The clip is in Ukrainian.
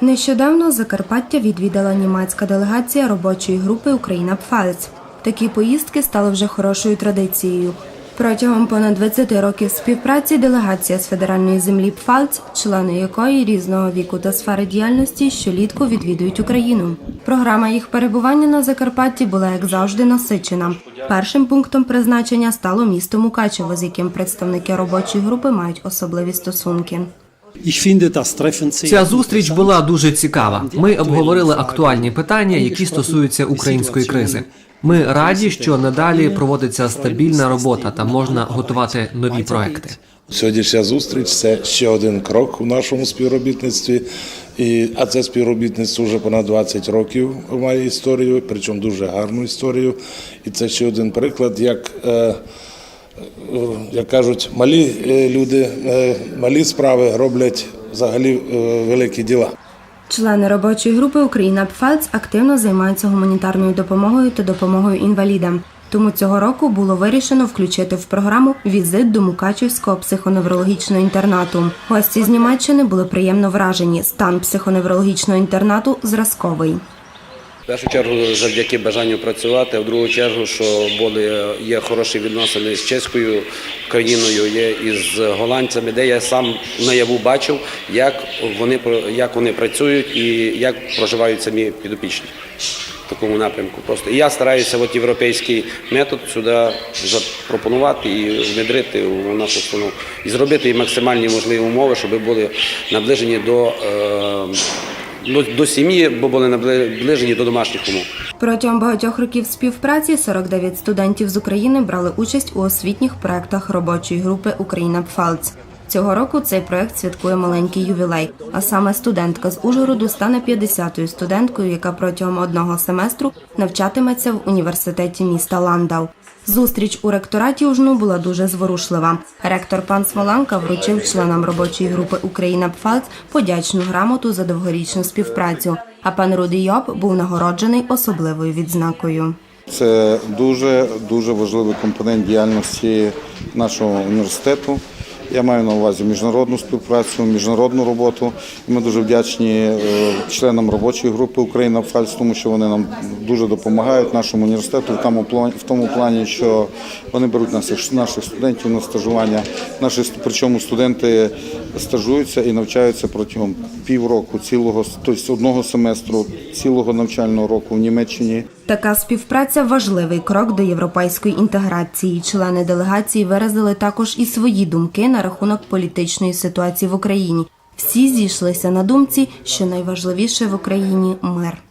Нещодавно Закарпаття відвідала німецька делегація робочої групи Україна Пфальц. Такі поїздки стали вже хорошою традицією. Протягом понад 20 років співпраці делегація з федеральної землі Пфальц, члени якої різного віку та сфери діяльності щолітку відвідують Україну. Програма їх перебування на Закарпатті була як завжди насичена. Першим пунктом призначення стало місто Мукачево, з яким представники робочої групи мають особливі стосунки. Ця зустріч була дуже цікава. Ми обговорили актуальні питання, які стосуються української кризи. Ми раді, що надалі проводиться стабільна робота та можна готувати нові проекти. Сьогоднішня зустріч це ще один крок у нашому співробітництві. І, а це співробітництво вже понад 20 років має історію, причому дуже гарну історію. І це ще один приклад, як, е, як кажуть, малі е, люди, е, малі справи роблять взагалі е, великі діла. Члени робочої групи Україна Пфальц активно займаються гуманітарною допомогою та допомогою інвалідам. Тому цього року було вирішено включити в програму візит до Мукачівського психоневрологічного інтернату. Гості з Німеччини були приємно вражені. Стан психоневрологічного інтернату зразковий. Першу чергу завдяки бажанню працювати, а в другу чергу, що були є хороші відносини з чеською країною, є із голландцями, де я сам наяву бачив, як вони як вони працюють і як проживають самі підопічні в такому напрямку. Просто і я стараюся от європейський метод сюди запропонувати і внедрити у нашу установу і зробити максимальні можливі умови, щоб були наближені до. Е, до, до сім'ї, бо були наближені до домашніх умов. Протягом багатьох років співпраці 49 студентів з України брали участь у освітніх проектах робочої групи Україна Пфальц. Цього року цей проект святкує маленький ювілей. А саме студентка з Ужгороду стане 50-ю студенткою, яка протягом одного семестру навчатиметься в університеті міста Ландау. Зустріч у ректораті УЖНУ була дуже зворушлива. Ректор пан Смоланка вручив членам робочої групи Україна Пфальц подячну грамоту за довгорічну співпрацю. А пан Рудий Йоп був нагороджений особливою відзнакою. Це дуже дуже важливий компонент діяльності нашого університету. Я маю на увазі міжнародну співпрацю, міжнародну роботу. Ми дуже вдячні е, членам робочої групи Україна Фальц, тому що вони нам дуже допомагають нашому університету в тому плані, в тому плані, що вони беруть наших наших студентів на стажування. Наші причому студенти стажуються і навчаються протягом півроку, цілого тобто одного семестру, цілого навчального року в Німеччині. Така співпраця важливий крок до європейської інтеграції. Члени делегації виразили також і свої думки на рахунок політичної ситуації в Україні. Всі зійшлися на думці, що найважливіше в Україні мир.